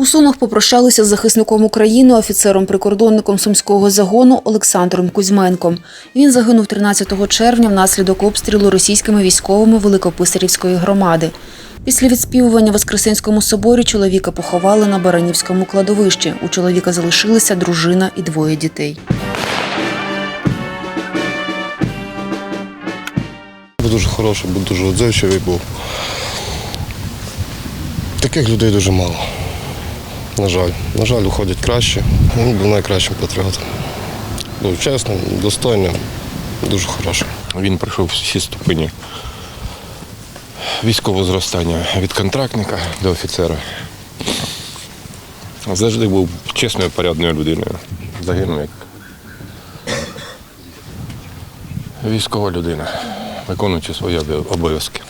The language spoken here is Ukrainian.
У Сумах попрощалися з захисником України, офіцером-прикордонником сумського загону Олександром Кузьменком. Він загинув 13 червня внаслідок обстрілу російськими військовими Великописарівської громади. Після відспівування в Воскресенському соборі чоловіка поховали на Баранівському кладовищі. У чоловіка залишилися дружина і двоє дітей. Був дуже хороший, був дуже відзивчивий був. Таких людей дуже мало. На жаль. На жаль, уходять краще. Він був найкращим патріотом. Був чесним, достойним, дуже хорошим. Він пройшов всі ступені військового зростання від контрактника до офіцера. Завжди був чесною, порядною людиною. Загинув як військова людина, виконуючи свої обов'язки.